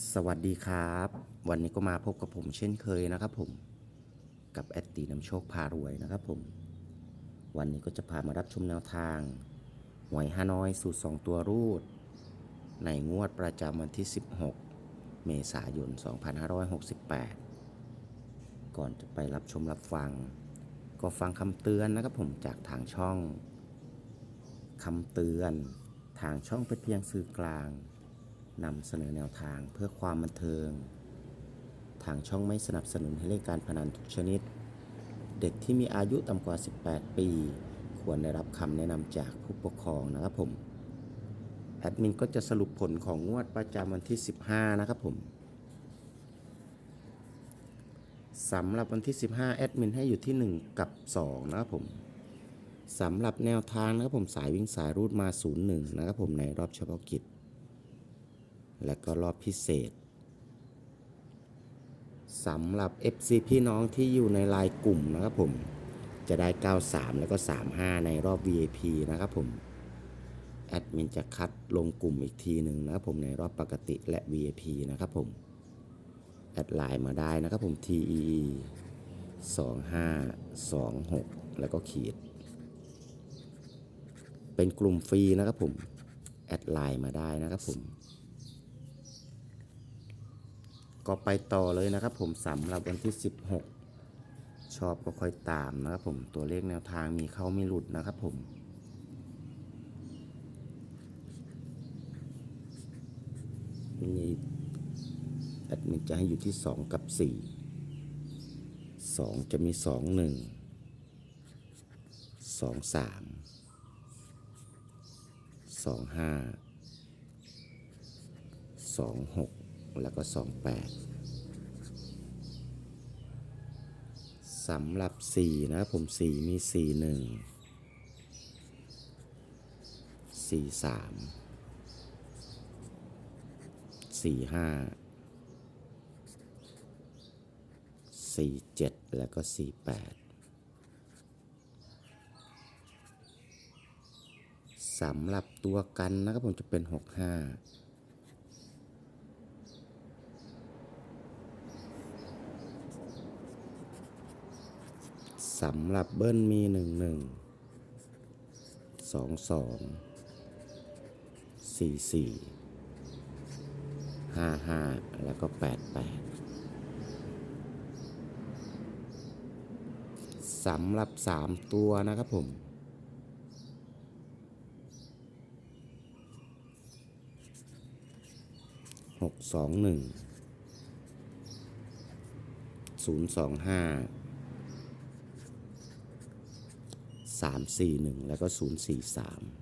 สวัสดีครับ วันนี้ก็มาพบกับผมเช่นเคยนะครับผมกับแอดตีน้ำโชคพารวยนะครับผม วันนี้ก็จะพามารับชมแนวทางหวยฮานอยสูตรสองตัวรูด ในงวดประจำวันที่ 16 เมษายน 2568 ก่อนจะไปรับชมรับฟัง ก็ฟังคำเตือนนะครับผมจากทางช่องคำเตือน ทางช่องเป็นเพียงสื่อกลาง นำเสนอแนวทางเพื่อความบันเทิง ทางช่องไม่สนับสนุนให้เล่นการพนันทุกชนิด เด็กที่มีอายุต่ำกว่า 18 ปี ควรได้รับคำแนะนำจากผู้ปกครองนะครับผม แอดมินก็จะสรุปผลของงวดประจำวันที่ 15 นะครับผมสำหรับวันที่ 15 แอดมินให้อยู่ที่ 1 กับ 2 นะครับผมสำหรับแนวทางนะครับผมสายวิ่งสายรูดมา 01 นะครับผมในรอบเฉพาะกิจ และก็รอบพิเศษสำหรับ FC พี่น้องที่อยู่ในไลน์กลุ่มนะครับผม จะได้ 93 แล้วก็ 35 ในรอบ VIP นะครับผม แอดมินจะคัดลงกลุ่มอีกทีหนึ่งนะครับผมในรอบปกติและ VIP นะครับผม แอดไลน์มาได้นะครับผม TE 2526 แล้วก็ขีด เป็นกลุ่มฟรีนะครับผม แอดไลน์มาได้นะครับผม ก็ไปต่อเลยนะครับ ผมสำหรับวันที่ 16 ชอบก็ค่อยตามนะครับผมตัวเลขแนวทางมีเข้าไม่หลุดนะครับผมนี่แอดมินจะให้อยู่ที่ 2 กับ 4 2 จะมี 2 1 2 3 2 5 2 6 แล้วก็2 8สำหรับ4นะครับผม4มี4 1 4 3 4 5 4 7แล้วก็4 8สำหรับตัวกันนะครับผมจะเป็น6 5 สำหรับเบิ้ลมีหนึ่งหนึ่งสองสองสี่สี่ห้าห้าแล้วก็แปดแปดสำหรับสามตัวนะครับผมหกสองหนึ่งศูนย์สองห้า 341 แล้วก็ 043